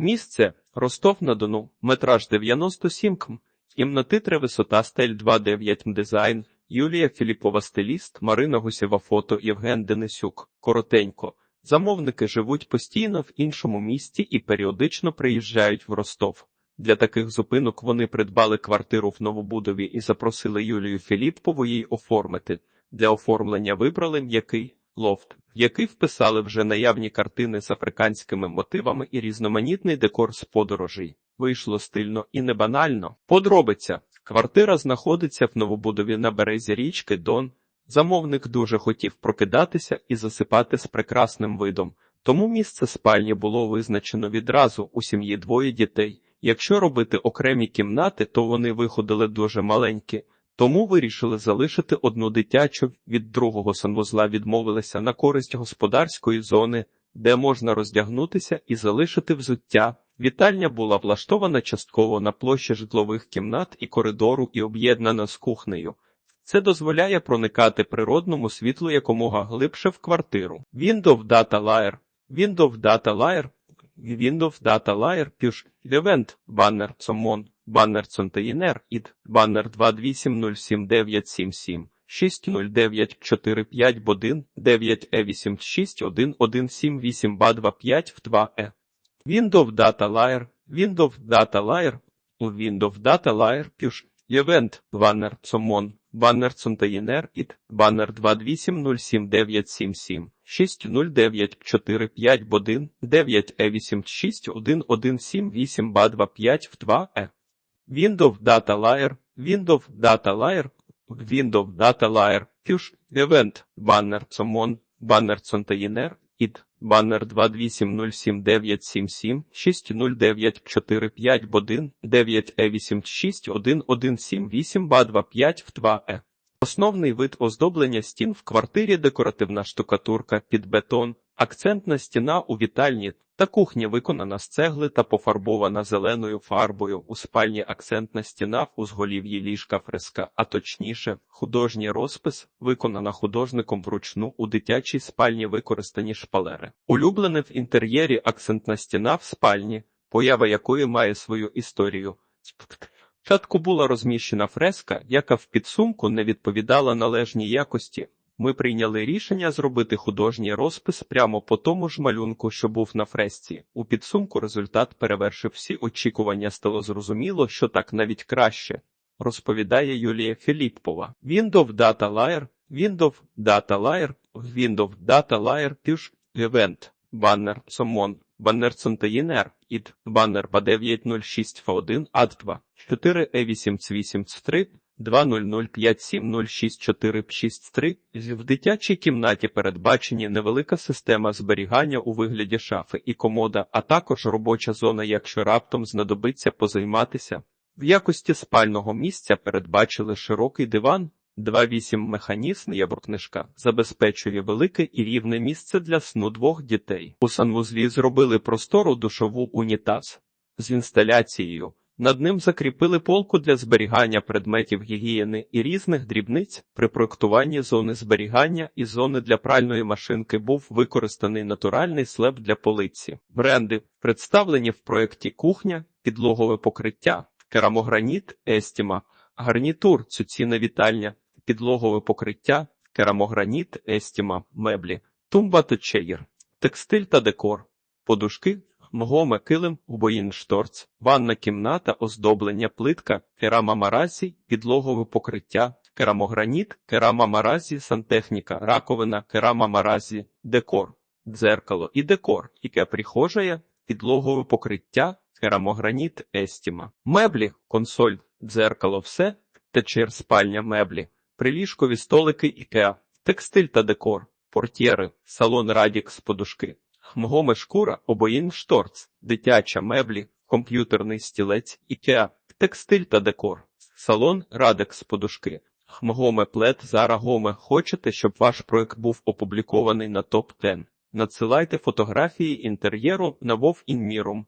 Місце Ростов-на-Дону, метраж 97 км, кімнатитре висота стель 2,9 м дизайн, Юлія Філіпова стиліст, Марина Гусєва фото, Євген Денисюк. Коротенько. Замовники живуть постійно в іншому місті і періодично приїжджають в Ростов. Для таких зупинок вони придбали квартиру в новобудові і запросили Юлію Філіппову їй оформити. Для оформлення вибрали м'який лофт, який вписали вже наявні картини з африканськими мотивами і різноманітний декор з подорожей. Вийшло стильно і не банально. Подробиця. Квартира знаходиться в новобудові на березі річки Дон. Замовник дуже хотів прокидатися і засипати з прекрасним видом, тому місце спальні було визначено відразу у сім'ї двоє дітей. Якщо робити окремі кімнати, то вони виходили дуже маленькі, тому вирішили залишити одну дитячу, від другого санвузла відмовилися на користь господарської зони, де можна роздягнутися і залишити взуття. Вітальня була влаштована частково на площі житлових кімнат і коридору і об'єднана з кухнею. Це дозволяє проникати природному світлу якомога глибше в квартиру. Windows Data Layer Windows Data Layer Windows Data Layer Push Event Banner Common Banner Container id Banner 2807977 60945 1 9 e 8611778 ba 25 в 2 e Windows Data Layer Windows Data Layer Windows Data Layer Push Event Banner Common Баннер Container id Баннер 2807977 60945 1 9 e 8611778 ba 25 в 2 e Windows Data Layer Windows Data Layer Windows Data Layer Push Event Баннер Common Баннер Container id Баннер 2807977 60945 1 9 e 8611778 ba 25 в 2 e Основний вид оздоблення стін в квартирі декоративна штукатурка під бетон, акцентна стіна у вітальні та кухня виконана з цегли та пофарбована зеленою фарбою. У спальні акцентна стіна в узголів'ї ліжка фреска, а точніше, художній розпис, виконана художником вручну у дитячій спальні використані шпалери. Улюблене в інтер'єрі акцентна стіна в спальні, поява якої має свою історію. Спочатку була розміщена фреска, яка в підсумку не відповідала належній якості. Ми прийняли рішення зробити художній розпис прямо по тому ж малюнку, що був на фресці. У підсумку результат перевершив всі очікування. Стало зрозуміло, що так навіть краще, розповідає Юлія Філіппова. Windows Data Layer, Windows Data Layer, Windows Data Layer Push Event, Баннер Somon, Баннер Container, id Баннер B906 F1 AD2, 4 e 883 20057064663 в дитячій кімнаті передбачені невелика система зберігання у вигляді шафи і комода, а також робоча зона, якщо раптом знадобиться позайматися. В якості спального місця передбачили широкий диван, 2.8 механізм єврокнижка забезпечує велике і рівне місце для сну двох дітей. У санвузлі зробили простору душову унітаз з інсталяцією. Над ним закріпили полку для зберігання предметів гігієни і різних дрібниць. При проектуванні зони зберігання і зони для пральної машинки був використаний натуральний слеп для полиці. Бренди представлені в проєкті кухня, підлогове покриття, керамограніт, естіма, гарнітур, цуціна вітальня, підлогове покриття, керамограніт, естіма, меблі, тумба та чеєр, текстиль та декор, подушки. Мгоме килим, убоїншторц, ванна кімната, оздоблення плитка, керама маразі, підлогове покриття, керамограніт, керама маразі, сантехніка, раковина, керама маразі, декор, дзеркало і декор, яке прихожає, підлогове покриття, керамограніт, естіма, меблі, консоль, дзеркало, все, течер, спальня, меблі, приліжкові столики ікеа, текстиль та декор, портьєри, салон радікс, подушки. Мгоме шкура, обоїн шторц, дитяча меблі, комп'ютерний стілець, ікеа, текстиль та декор, салон, радекс, подушки. Хмгоме плет, зара гоме. Хочете, щоб ваш проект був опублікований на топ 10 Надсилайте фотографії інтер'єру на Вов Інмірум.